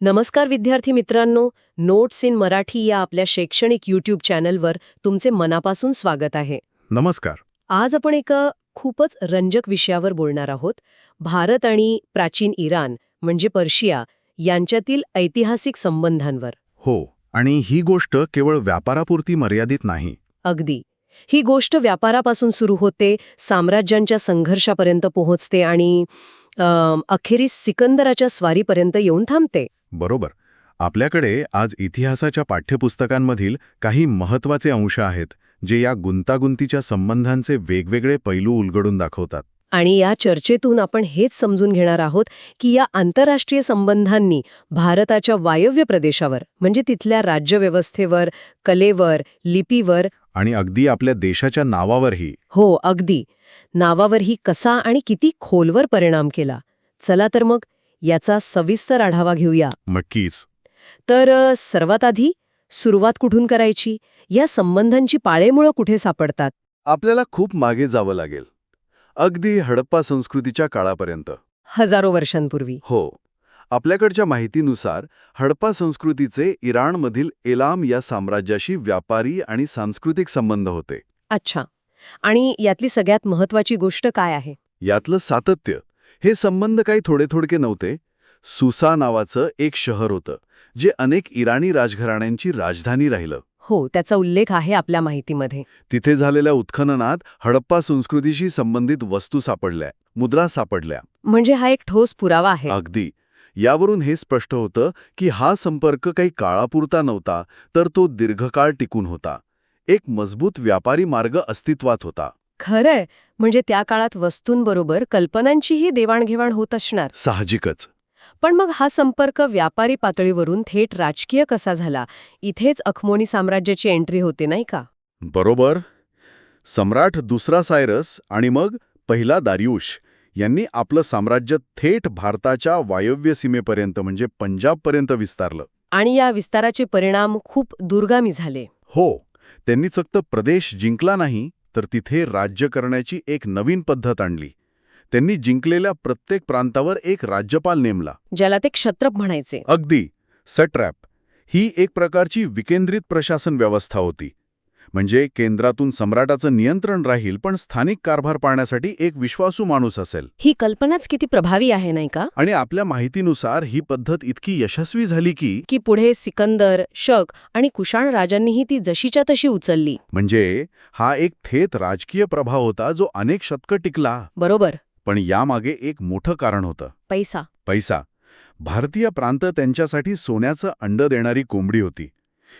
नमस्कार विद्यार्थी मित्रांनो नोट्स इन मराठी या आपल्या शैक्षणिक यूट्यूब चॅनलवर तुमचे मनापासून स्वागत आहे. नमस्कार. आज आपण एका खूपच रंजक विषयावर बोलणार आहोत. भारत आणि प्राचीन इराण म्हणजे पर्शिया यांच्यातील ऐतिहासिक संबंधांवर. हो आणि ही गोष्ट केवळ व्यापारापुरती मर्यादित नाही. अगदी. ही गोष्ट व्यापारापासून सुरू होते साम्राज्यांच्या संघर्षापर्यंत पोहोचते आणि अखेरीस सिकंदराच्या स्वारीपर्यंत येऊन थांबते. बरोबर. आपल्याकडे आज इतिहासाच्या पाठ्यपुस्तकांमधील काही महत्त्वाचे अंश आहेत जे या गुंतागुंतीच्या संबंधांचे वेगवेगळे पैलू उलगडून दाखवतात. आणि या चर्चेतून आपण हेच समजून घेणार आहोत की या आंतरराष्ट्रीय संबंधांनी भारताच्या वायव्य प्रदेशावर म्हणजे तिथल्या राज्यव्यवस्थेवर कलेवर लिपीवर आणि अगदी आपल्या देशाच्या नावावरही. हो अगदी. नावावरही कसा आणि किती खोलवर परिणाम केला. चला तर मग याचा सविस्तर आढावा घेऊया. नक्कीच. तर सर्वात आधी सुरुवात कुठून करायची? या संबंधांची पाळेमुळं कुठे सापडतात? आपल्याला खूप मागे जावं लागेल. अगदी हडप्पा संस्कृतीच्या काळापर्यंत. हजारो वर्षांपूर्वी. हो. आपल्याकडच्या माहितीनुसार हडप्पा संस्कृतीचे इराणमधील एलाम या साम्राज्याशी व्यापारी आणि सांस्कृतिक संबंध होते. अच्छा. आणि यातली सगळ्यात महत्वाची गोष्ट काय आहे? यातलं सातत्य. हे संबंध काही थोडे थोडके नव्हते. सुसा नावाचं एक शहर होतं जे अनेक इराणी राजघराण्यांची राजधानी राहिलं. हो त्याचा उल्लेख आहे आपल्या माहितीमध्ये. तिथे झालेल्या उत्खननात हडप्पा संस्कृतीशी संबंधित वस्तू सापडल्या मुद्रा सापडल्या. म्हणजे हा एक ठोस पुरावा आहे. अगदी. यावरून हे स्पष्ट होतं की हा संपर्क काही काळापुरता नव्हता तर तो दीर्घकाळ टिकून होता. एक मजबूत व्यापारी मार्ग अस्तित्वात होता. खरंय. म्हणजे त्या काळात वस्तूंबरोबर कल्पनांचीही देवाणघेवाण होत असणार. साहजिकच. पण मग हा संपर्क व्यापारी पातळीवरून थेट राजकीय कसा झाला? इथेच अखमोनी साम्राज्याची एंट्री होते नाही का? बरोबर. सम्राट दुसरा सायरस आणि मग पहिला दारियुश यांनी आपलं साम्राज्य थेट भारताच्या वायव्य सीमेपर्यंत म्हणजे पंजाबपर्यंत विस्तारलं. आणि या विस्ताराचे परिणाम खूप दुर्गामी झाले. हो. त्यांनी फक्त प्रदेश जिंकला नाही तर तिथे राज्य करण्याची एक नवीन पद्धत आणली. त्यांनी जिंकलेल्या प्रत्येक प्रांतावर एक राज्यपाल नेमला. ज्याला ते क्षत्रप म्हणायचे. अगदी. सट्रॅप. ही एक प्रकारची विकेंद्रित प्रशासन व्यवस्था होती. म्हणजे केंद्रातून सम्राटाचं नियंत्रण राहील पण स्थानिक कारभार पाळण्यासाठी एक विश्वासू माणूस असेल. ही कल्पनाच किती प्रभावी आहे नाही का? आणि आपल्या माहितीनुसार ही पद्धत इतकी यशस्वी झाली की की पुढे सिकंदर शक आणि कुशाण राजांनीही ती जशीच्या तशी उचलली. म्हणजे हा एक थेट राजकीय प्रभाव होता जो अनेक शतकं टिकला. बरोबर. पण यामागे एक मोठं कारण होतं. पैसा. पैसा. भारतीय प्रांत त्यांच्यासाठी सोन्याचं अंड देणारी कोंबडी होती.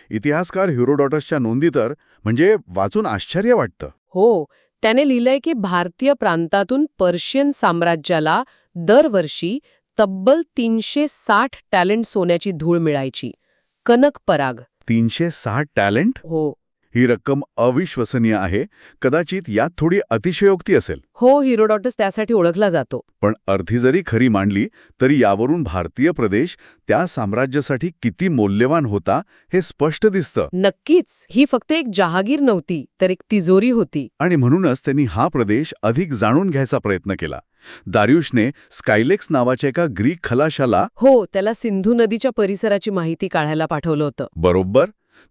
इतिहासकार हिरोडॉटसच्या नोंदी तर म्हणजे वाचून आश्चर्य वाटतं. हो त्याने लिहिलंय की भारतीय प्रांतातून पर्शियन साम्राज्याला दरवर्षी तब्बल तीनशे साठ टॅलेंट सोन्याची धूळ मिळायची. कनक पराग. तीनशे साठ टॅलेंट? हो. ही रक्कम अविश्वसनीय आहे. कदाचित यात थोडी अतिशयोक्ती असेल. हो हिरोडॉटस त्यासाठी ओळखला जातो. पण अर्धी जरी खरी मांडली तरी यावरून भारतीय प्रदेश त्या साम्राज्यासाठी किती मौल्यवान होता हे स्पष्ट दिसतं. नक्कीच ही फक्त एक जहागीर नव्हती तर एक तिजोरी होती. आणि म्हणूनच त्यांनी हा प्रदेश अधिक जाणून घ्यायचा प्रयत्न केला. दारियुशने स्कायलेक्स नावाच्या एका ग्रीक खलाशाला हो त्याला सिंधू नदीच्या परिसराची माहिती काढायला पाठवलं होतं. बरोबर.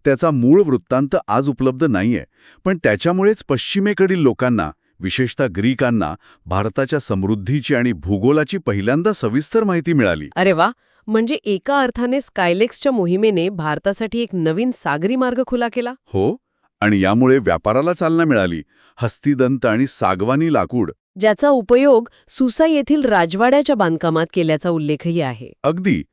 त्याचा मूळ वृत्तांत आज उपलब्ध नाहीये. पण त्याच्यामुळेच पश्चिमेकडील लोकांना विशेषतः ग्रीकांना भारताच्या समृद्धीची आणि भूगोलाची पहिल्यांदा सविस्तर माहिती मिळाली. अरे वा! म्हणजे एका अर्थाने स्कायलेक्सच्या मोहिमेने भारतासाठी एक नवीन सागरी मार्ग खुला केला? हो आणि यामुळे व्यापाराला चालना मिळाली. हस्तिदंत आणि सागवानी लाकूड. ज्याचा उपयोग सुसा येथील राजवाड्याच्या बांधकामात केल्याचा उल्लेखही आहे. अगदी.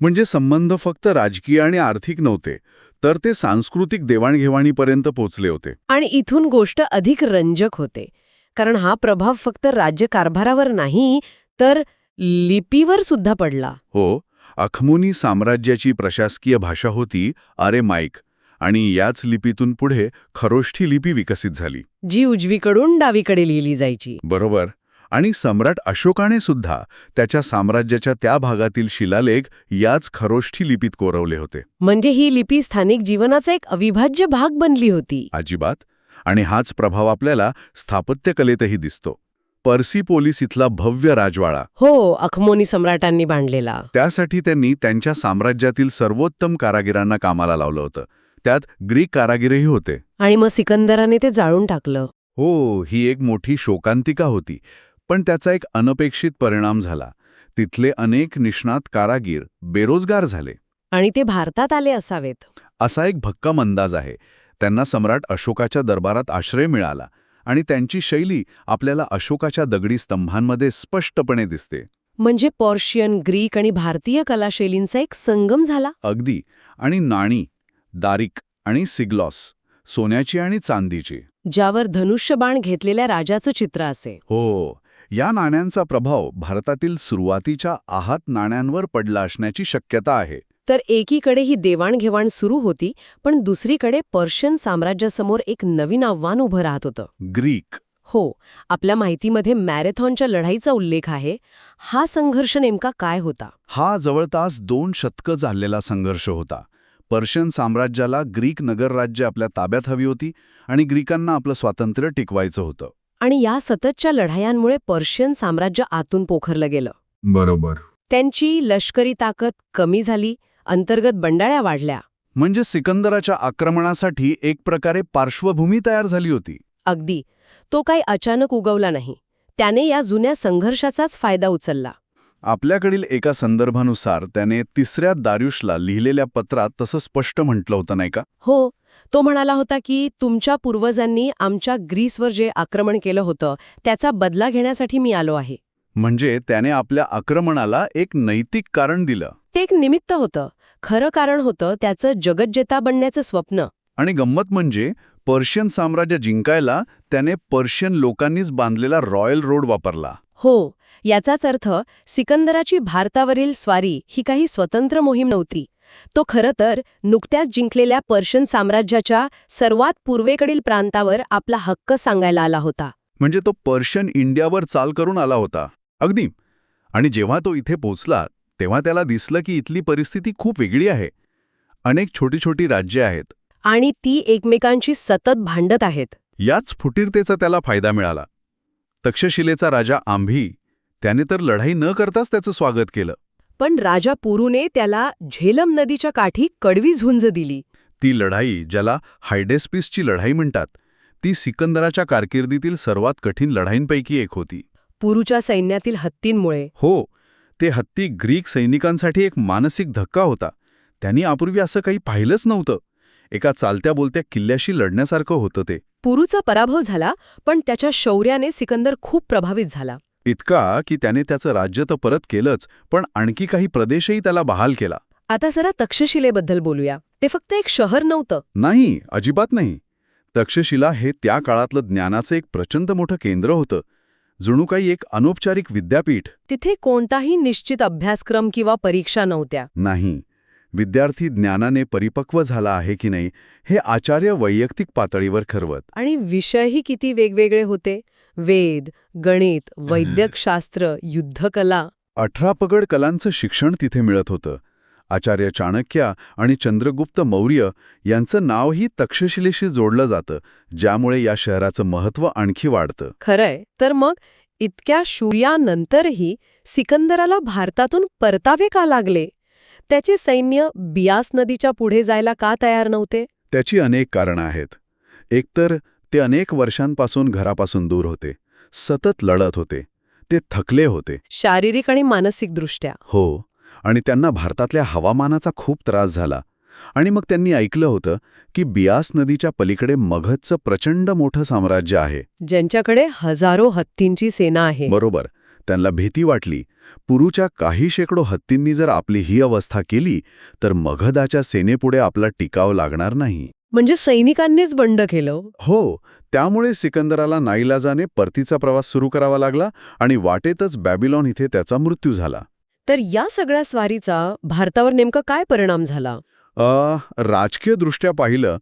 म्हणजे संबंध फक्त राजकीय आणि आर्थिक नव्हते. तर ते सांस्कृतिक देवाणघेवाणीपर्यंत पोचले होते. आणि इथून गोष्ट अधिक रंजक होते. कारण हा प्रभाव फक्त राज्यकारभारावर नाही तर लिपीवर सुद्धा पडला. हो अखमुनी साम्राज्याची प्रशासकीय भाषा होती आरे माईक आणि याच लिपीतून पुढे खरोष्ठी लिपी विकसित झाली. जी उजवीकडून डावीकडे लिहिली जायची. बरोबर. आणि सम्राट अशोकाने सुद्धा त्याच्या साम्राज्याच्या त्या भागातील शिलालेख याच खरोष्ठी लिपीत कोरवले होते. म्हणजे ही लिपी स्थानिक जीवनाचा एक अविभाज्य भाग बनली होती. अजिबात. आणि हाच प्रभाव आपल्याला स्थापत्यकलेतही दिसतो. पर्सिपोलिस इथला भव्य राजवाडा. हो अखमोनी सम्राटांनी बांधलेला. त्यासाठी त्यांनी त्यांच्या साम्राज्यातील सर्वोत्तम कारागिरांना कामाला लावलं होतं. त्यात ग्रीक कारागिरही होते. आणि मग सिकंदराने ते जाळून टाकलं. हो ही एक मोठी शोकांतिका होती. पण त्याचा एक अनपेक्षित परिणाम झाला. तिथले अनेक निष्णात कारागीर बेरोजगार झाले. आणि ते भारतात आले असावेत. असा एक भक्कम अंदाज आहे. त्यांना सम्राट अशोकाच्या दरबारात आश्रय मिळाला आणि त्यांची शैली आपल्याला अशोकाच्या दगडी स्तंभांमध्ये स्पष्टपणे दिसते. म्हणजे पॉर्शियन ग्रीक आणि भारतीय कलाशैलींचा एक संगम झाला? अगदी. आणि नाणी दारिक आणि सिग्लॉस सोन्याची आणि चांदीची. ज्यावर धनुष्यबाण घेतलेल्या राजाचं चित्र असे. हो. या नाण्यांचा प्रभाव भारतातील सुरुवातीच्या आहात नाण्यांवर पडला असण्याची शक्यता आहे. तर एकीकडे ही देवाणघेवाण सुरू होती पण दुसरीकडे पर्शियन साम्राज्यासमोर एक नवीन आव्हान उभं राहत होतं. ग्रीक. हो आपल्या माहितीमध्ये मॅरेथॉनच्या लढाईचा उल्लेख आहे. हा संघर्ष नेमका काय होता? हा जवळतास दोन शतकं चाललेला संघर्ष होता. पर्शियन साम्राज्याला ग्रीक नगरराज्य आपल्या ताब्यात हवी होती आणि ग्रीकांना आपलं स्वातंत्र्य टिकवायचं होतं. आणि या सततच्या लढायांमुळे पर्शियन साम्राज्य आतून पोखरलं गेलं. बरोबर. त्यांची लष्करी ताकद कमी झाली अंतर्गत बंडाळ्या वाढल्या. म्हणजे सिकंदराच्या आक्रमणासाठी एक प्रकारे पार्श्वभूमी तयार झाली होती. अगदी. तो काही अचानक उगवला नाही. त्याने या जुन्या संघर्षाचाच फायदा उचलला. आपल्याकडील एका संदर्भानुसार त्याने तिसऱ्या दारुशला लिहिलेल्या पत्रात तसं स्पष्ट म्हटलं होतं नाही का? हो तो म्हणाला होता की तुमच्या पूर्वजांनी आमच्या ग्रीसवर जे आक्रमण केलं होतं त्याचा बदला घेण्यासाठी मी आलो आहे. म्हणजे त्याने आपल्या आक्रमणाला एक नैतिक कारण दिलं. ते एक निमित्त होतं. खरं कारण होतं त्याचं जगज्जेता बनण्याचं स्वप्न. आणि गंमत म्हणजे पर्शियन साम्राज्य जिंकायला त्याने पर्शियन लोकांनीच बांधलेला रॉयल रोड वापरला. हो याचाच अर्थ सिकंदराची भारतावरील स्वारी ही काही स्वतंत्र मोहीम नव्हती. तो खरं तर नुकत्याच जिंकलेल्या पर्शियन साम्राज्याच्या सर्वात पूर्वेकडील प्रांतावर आपला हक्क सांगायला आला होता. म्हणजे तो पर्शियन इंडियावर चाल करून आला होता. अगदी. आणि जेव्हा तो इथे पोचला तेव्हा त्याला दिसलं की इथली परिस्थिती खूप वेगळी आहे. अनेक छोटी छोटी राज्ये आहेत. आणि ती एकमेकांशी सतत भांडत आहेत. याच फुटीरतेचा त्याला फायदा मिळाला. तक्षशिलेचा राजा आंभी त्याने तर लढाई न करताच त्याचं स्वागत केलं. पण राजा पुरूने त्याला झेलम नदीच्या काठी कडवी झुंज दिली. ती लढाई ज्याला हायडेस्पिसची लढाई म्हणतात ती सिकंदराच्या कारकिर्दीतील सर्वात कठीण लढाईंपैकी एक होती. पुरूच्या सैन्यातील हत्तींमुळे. हो ते हत्ती ग्रीक सैनिकांसाठी एक मानसिक धक्का होता. त्यांनी यापूर्वी असं काही पाहिलंच नव्हतं. एका चालत्या बोलत्या किल्ल्याशी लढण्यासारखं होतं ते. पुरूचा पराभव झाला पण त्याच्या शौर्याने सिकंदर खूप प्रभावित झाला. इतका की त्याने त्याचं राज्य तर परत केलंच पण आणखी काही प्रदेशही त्याला बहाल केला. आता जरा तक्षशिलेबद्दल बोलूया. ते फक्त एक शहर नव्हतं. नाही अजिबात नाही. तक्षशिला हे त्या काळातलं ज्ञानाचं एक प्रचंड मोठं केंद्र होतं. जणू काही एक अनौपचारिक विद्यापीठ. तिथे कोणताही निश्चित अभ्यासक्रम किंवा परीक्षा नव्हत्या. नाही. विद्यार्थी ज्ञानाने परिपक्व झाला आहे की नाही हे आचार्य वैयक्तिक पातळीवर ठरवत. आणि विषयही किती वेगवेगळे होते. वेद गणित वैद्यकशास्त्र युद्धकला. अठरा पगड कलांचं शिक्षण तिथे मिळत होतं. आचार्य चाणक्य आणि चंद्रगुप्त मौर्य यांचं नावही तक्षशिलेशी जोडलं जातं ज्यामुळे या शहराचं महत्त्व आणखी वाढतं. खरंय. तर मग इतक्या शूर्यानंतरही सिकंदराला भारतातून परतावे का लागले? त्याचे सैन्य बियास नदीच्या पुढे जायला का तयार नव्हते? त्याची अनेक कारणं आहेत. एकतर ते अनेक वर्षांपासून घरापासून दूर होते. सतत लढत होते. ते थकले होते. शारीरिक आणि मानसिकदृष्ट्या. हो. आणि त्यांना भारतातल्या हवामानाचा खूप त्रास झाला. आणि मग त्यांनी ऐकलं होतं की बियास नदीच्या पलीकडे मगधचं प्रचंड मोठं साम्राज्य आहे. ज्यांच्याकडे हजारो हत्तींची सेना आहे. बरोबर. त्यांना भीती वाटली. पुरूच्या काही शेकडो हत्तींनी जर आपली ही अवस्था केली तर मगधाच्या सेनेपुढे आपला टिकाव लागणार नाही. म्हणजे सैनिकांनीच बंड केलं? हो त्यामुळे सिकंदराला नाईलाजाने परतीचा प्रवास सुरू करावा लागला आणि वाटेतच बॅबिलॉन इथे त्याचा मृत्यू झाला. तर या सगळ्या स्वारीचा भारतावर नेमका काय परिणाम झाला? राजकीयदृष्ट्या पाहिलं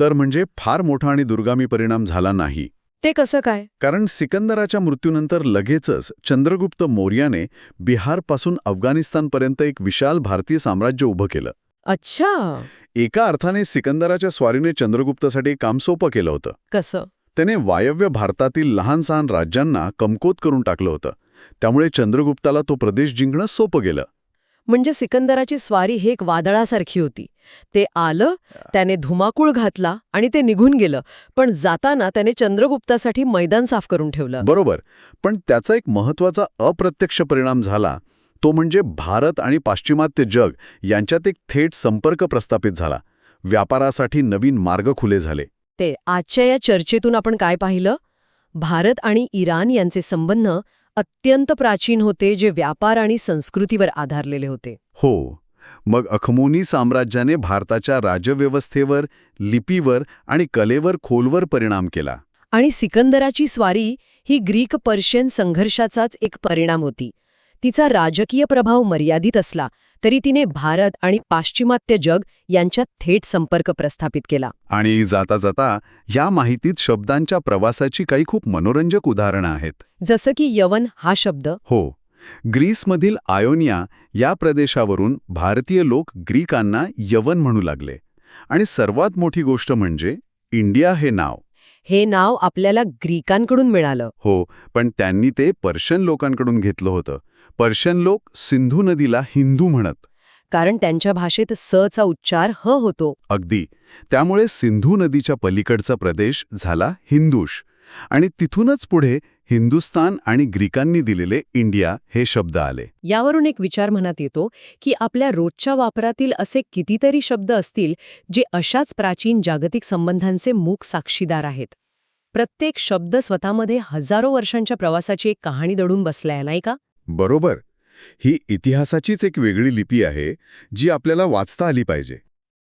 तर म्हणजे फार मोठा आणि दुर्गामी परिणाम झाला नाही. ते कसं काय? कारण सिकंदराच्या मृत्यूनंतर लगेचच चंद्रगुप्त मौर्याने बिहारपासून अफगाणिस्तानपर्यंत एक विशाल भारतीय साम्राज्य उभं केलं. अच्छा! एका अर्थाने सिकंदराच्या स्वारीने चंद्रगुप्तासाठी काम सोपं केलं होतं. कसं? त्याने वायव्य भारतातील लहान सहान राज्यांना कमकोत करून टाकलं होतं. त्यामुळे चंद्रगुप्ताला तो प्रदेश जिंकणं सोपं गेलं. म्हणजे सिकंदराची स्वारी ही एक वादळासारखी होती. ते आलं त्याने धुमाकूळ घातला आणि ते निघून गेलं. पण जाताना त्याने चंद्रगुप्तासाठी मैदान साफ करून ठेवलं. बरोबर. पण त्याचा एक महत्त्वाचा अप्रत्यक्ष परिणाम झाला तो म्हणजे भारत आणि पाश्चिमात्य जग यांच्यात एक थेट संपर्क प्रस्थापित झाला. व्यापारासाठी नवीन मार्ग खुले झाले. ते आजच्या या चर्चेतून आपण काय पाहिलं? भारत आणि इराण यांचे संबंध अत्यंत प्राचीन होते जे व्यापार आणि संस्कृतीवर आधारलेले होते. हो. मग अखमोनी साम्राज्याने भारताच्या राजव्यवस्थेवर लिपीवर आणि कलेवर खोलवर परिणाम केला. आणि सिकंदराची स्वारी ही ग्रीक पर्शियन संघर्षाचाच एक परिणाम होती. तिचा राजकीय प्रभाव मर्यादित असला तरी तिने भारत आणि पाश्चिमात्य जग यांच्यात थेट संपर्क प्रस्थापित केला. आणि जाता जाता या माहितीत शब्दांच्या प्रवासाची काही खूप मनोरंजक उदाहरणं आहेत. जसं की यवन हा शब्द. हो. ग्रीसमधील आयोनिया या प्रदेशावरून भारतीय लोक ग्रीकांना यवन म्हणू लागले. आणि सर्वात मोठी गोष्ट म्हणजे इंडिया हे नाव. हे नाव आपल्याला ग्रीकांकडून मिळालं. हो पण त्यांनी ते पर्शियन लोकांकडून घेतलं होतं. पर्शियन लोक सिंधू नदीला हिंदू म्हणत. कारण त्यांच्या भाषेत स चा उच्चार ह होतो. अगदी. त्यामुळे सिंधू नदीच्या पलीकडचा प्रदेश झाला हिंदुश. आणि तिथूनच पुढे हिंदुस्तान आणि ग्रीकांनी दिलेले इंडिया हे शब्द आले. यावरून एक विचार मनात येतो की आपल्या रोजच्या वापरातील असे कितीतरी शब्द असतील जे अशाच प्राचीन जागतिक संबंधांचे मूक साक्षीदार आहेत. प्रत्येक शब्द स्वतःमध्ये हजारो वर्षांच्या प्रवासाची एक कहाणी दडून बसलाय नाही का? बरोबर. ही इतिहासाचीच एक वेगळी लिपी आहे जी आपल्याला वाचता आली पाहिजे.